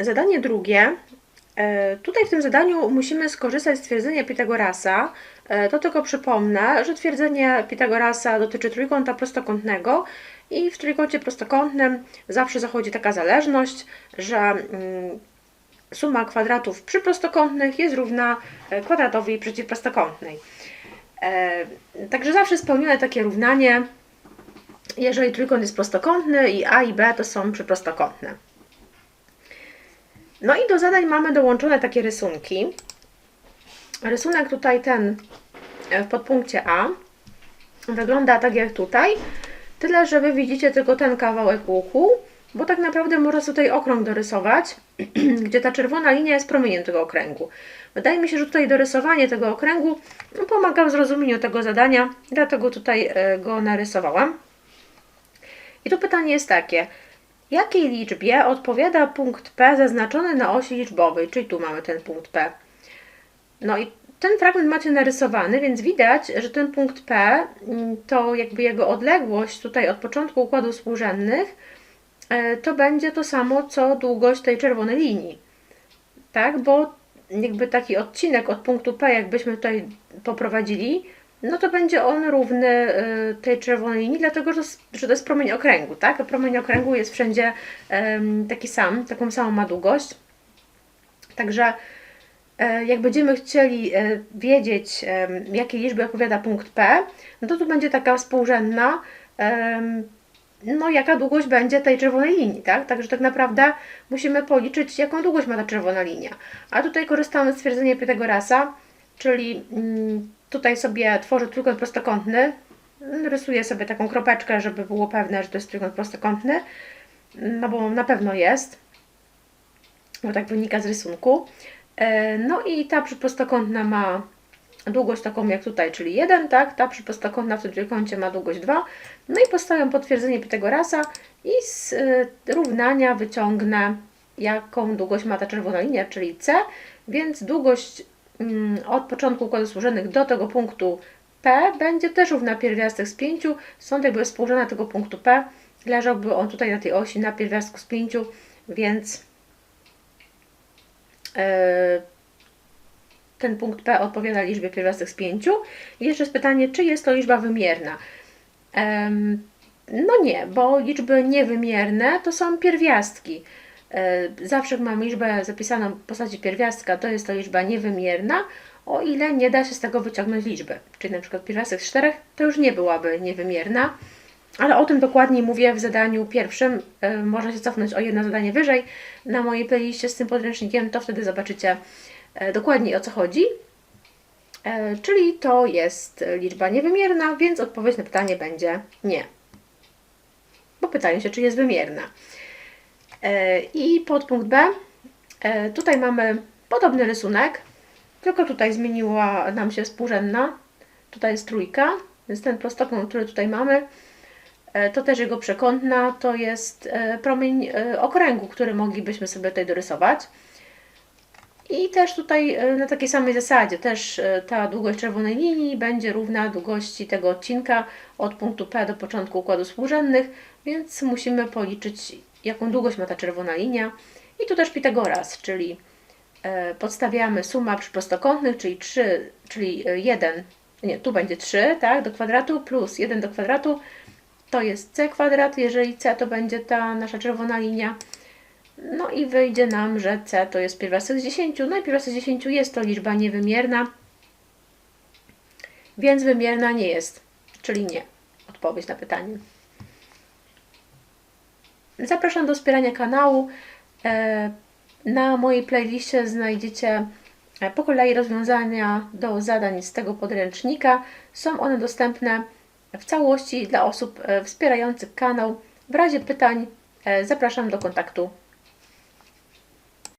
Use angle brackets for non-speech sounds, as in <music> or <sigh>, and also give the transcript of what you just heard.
Zadanie drugie. E, Tutaj w tym zadaniu musimy skorzystać z twierdzenia Pitagorasa. E, To tylko przypomnę, że twierdzenie Pitagorasa dotyczy trójkąta prostokątnego i w trójkącie prostokątnym zawsze zachodzi taka zależność, że mm, suma kwadratów przyprostokątnych jest równa e, kwadratowi przeciwprostokątnej. Także zawsze spełnione takie równanie, jeżeli trójkąt jest prostokątny i A i B to są przyprostokątne. No i do zadań mamy dołączone takie rysunki. Rysunek tutaj ten e, w podpunkcie A wygląda tak jak tutaj, tyle że Wy widzicie tylko ten kawałek łuku, bo tak naprawdę można tutaj okrąg dorysować, <clears throat> gdzie ta czerwona linia jest promieniem tego okręgu. Wydaje mi się, że tutaj dorysowanie tego okręgu no, pomaga w zrozumieniu tego zadania, dlatego tutaj e, go narysowałam. I tu pytanie jest takie, jakiej liczbie odpowiada punkt P zaznaczony na osi liczbowej, czyli tu mamy ten punkt P. No i ten fragment macie narysowany, więc widać, że ten punkt P mm, to jakby jego odległość tutaj od początku układu współrzędnych e, to będzie to samo co długość tej czerwonej linii. Tak, bo jakby taki odcinek od punktu P, jakbyśmy tutaj poprowadzili, no to będzie on równy y, tej czerwonej linii, dlatego że, że to jest promień okręgu, tak? A promień okręgu jest wszędzie taki sam, taką samą ma długość. Także e, jak będziemy chcieli e, wiedzieć, jakiej liczby odpowiada punkt P, no to tu będzie taka współrzędna, no jaka długość będzie tej czerwonej linii, tak? Także tak naprawdę musimy policzyć, jaką długość ma ta czerwona linia. A tutaj korzystamy z stwierdzenia Pitagorasa, czyli mm, tutaj sobie tworzę trójkąt prostokątny, rysuję sobie taką kropeczkę, żeby było pewne, że to jest trójkąt prostokątny, no bo na pewno jest, bo tak wynika z rysunku. E, No i ta przyprostokątna ma długość taką jak tutaj, czyli 1, tak? Ta przyprostokątna w tym trójkącie ma długość 2. No i postawiam potwierdzenie Pitagorasa i z y, równania wyciągnę, jaką długość ma ta czerwona linia, czyli C, więc długość od początku układu współrzędnych do tego punktu P będzie też równa pierwiastek z 5, stąd jakby współrzędna tego punktu P leżałby on tutaj na tej osi na pierwiastku z 5, więc e, ten punkt P odpowiada liczbie pierwiastek z 5. I jeszcze jest pytanie, czy jest to liczba wymierna? No nie, bo liczby niewymierne to są pierwiastki. E, Zawsze jak liczbę zapisaną w postaci pierwiastka, to jest to liczba niewymierna, o ile nie da się z tego wyciągnąć liczby. Czyli na przykład pierwiastek z 4 to już nie byłaby niewymierna, ale o tym dokładniej mówię w zadaniu pierwszym. E, Można się cofnąć o jedno zadanie wyżej na mojej playliście z tym podręcznikiem, to wtedy zobaczycie e, dokładniej o co chodzi. Czyli to jest liczba niewymierna, więc odpowiedź na pytanie będzie nie. Bo pytanie się, czy jest wymierna. E, I podpunkt B. E, Tutaj mamy podobny rysunek, tylko tutaj zmieniła nam się współrzędna. Tutaj jest trójka, więc ten prostokąt, który tutaj mamy, e, to też jego przekątna, to jest promień okręgu, który moglibyśmy sobie tutaj dorysować. I też tutaj na takiej samej zasadzie, też ta długość czerwonej linii będzie równa długości tego odcinka od punktu P do początku układu współrzędnych, więc musimy policzyć, jaką długość ma ta czerwona linia. I tu też Pitagoras, czyli e, podstawiamy suma przyprostokątnych, czyli 3, czyli 1, nie, tu będzie 3, tak, do kwadratu, plus 1 do kwadratu, to jest c kwadrat, jeżeli c to będzie ta nasza czerwona linia. No i wyjdzie nam, że c to jest pierwiastek z 10, no i pierwiastek z 10 jest to liczba niewymierna, więc wymierna nie jest, czyli nie. Odpowiedź na pytanie. Zapraszam do wspierania kanału. E, Na mojej playliście znajdziecie e, po kolei rozwiązania do zadań z tego podręcznika. Są one dostępne w całości dla osób e, wspierających kanał. W razie pytań zapraszam do kontaktu